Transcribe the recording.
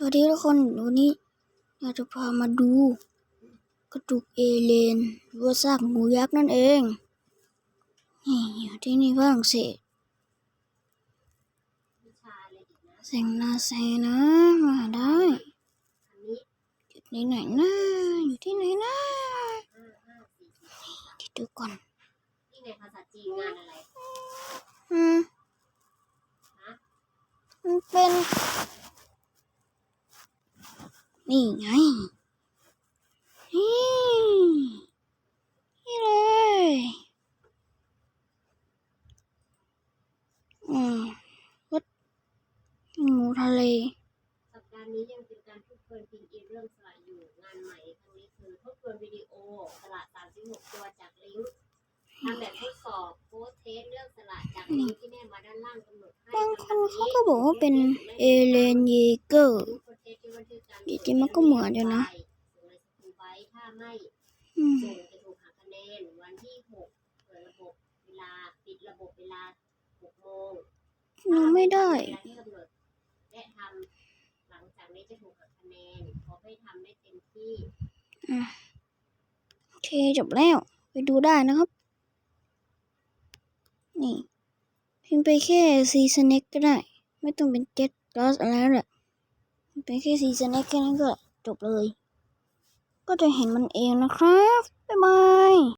สวัสดีทุกคนวันนี้เราจะพามาดู กระดูกเอเลนหรือว่าซากหมูยักษ์นั่นเองนี่อยู่ที่นี่ฝรั่งเศสเซงนาเซนะมาได้อยู่ที่ไหนนะอยู่ที่ไหนนะที่ดูก่อนนี่ไงภาษาจีนงานอะไรอืมมันเป็น นี่ไง นี่นี่เลย อืมวัดหมูทะเล สัปดาห์นี้ยังเป็นการทบทวนพินอีเรื่องสละอยู่งานใหม่ครั้งนี้คือทบทวนวิดีโอสละ36ตัวจากลิงก์ทำแบบทดสอบโพสเทสเรื่องสละจากลิงก์ที่แนบมาด้านล่างกำหนดให้บางคนเขาก็บอกว่าเป็นเอเลนเยเกอร์ จริงๆมันก็เหมือนอยู่นะส่งในสกูไบถ้าไม่อืมส่งจะถูกหักคะแนนวันที่6เปิดระบบเวลาปิดระบบเวลา6โมงยังไม่ได้เวลาที่กำหนดและทำหลังจากนี้จะถูกหักคะแนนขอให้ทำได้เต็มที่โอเคจบแล้ว ไปดูได้นะครับ นี่พิมพ์ไปแค่ซีสเน็กก็ได้ ไม่ต้องเป็นเจ็ดกลาสอะไรแล้วแหละ พิมพ์ไปแค่ซีซัน็กแค่นั้นก็จบเลย ก็จะเห็นมันเองนะครับ บ๊ายบาย